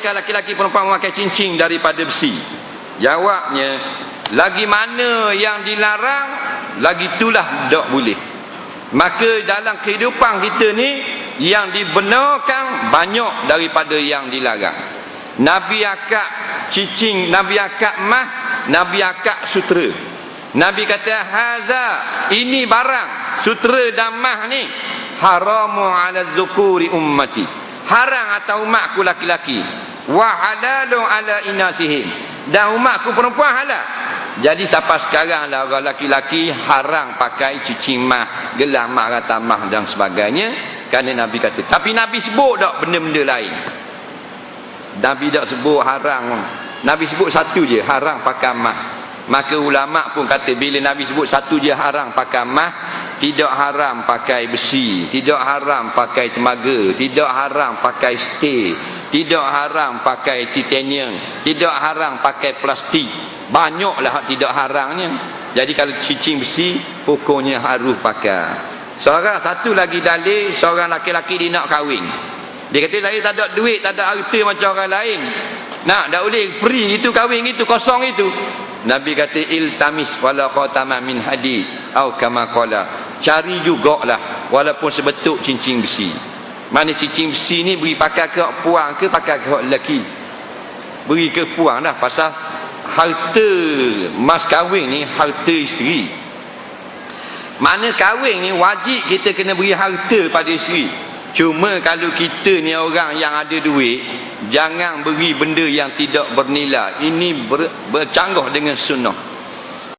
bolehkah laki-laki perempuan memakai cincin daripada besi. Jawabnya lagi mana yang dilarang lagi itulah tak boleh. Maka dalam kehidupan kita ni yang dibenarkan banyak daripada yang dilarang. Nabi akak cicing Nabi akak mah Nabi akak sutera Nabi kata haza ini barang sutera dan mah ni haramu ala zukuri ummati. Haram atas umatku laki-laki wa halalu ala inasihim. Dan umatku perempuan halal. Jadi sampai sekarang lah orang laki-laki haram pakai cicing mah gelang mah ratamah dan sebagainya. Kerana Nabi kata tapi Nabi sebut tak benda-benda lain? Nabi tak sebut haram Nabi sebut satu je haram pakai mah. Maka ulama pun kata bila Nabi sebut satu je haram pakai mah tidak haram pakai besi tidak haram pakai temaga tidak haram pakai steel tidak haram pakai titanium. Tidak haram pakai plastik. Banyaklah tidak haramnya. Jadi kalau cicing besi pokoknya harus pakai. Seorang satu lagi dalil seorang laki-laki dia nak kahwin. Dia kata saya tak ada duit tak ada harta macam orang lain. Nak tak boleh. Free itu kahwin itu kosong itu. Nabi kata iltamis wala khatama min hadid au kama qala. Cari jugalah walaupun sebetul cincin besi mana cincin besi ni beri pakai ke puang ke pakai ke lelaki? Beri ke puang dah pasal harta mas kahwin ni harta isteri. Mana kahwin ni wajib kita kena beri harta pada isteri. Cuma kalau kita ni orang yang ada duit jangan beri benda yang tidak bernilai. Ini ber, bercanggah dengan sunnah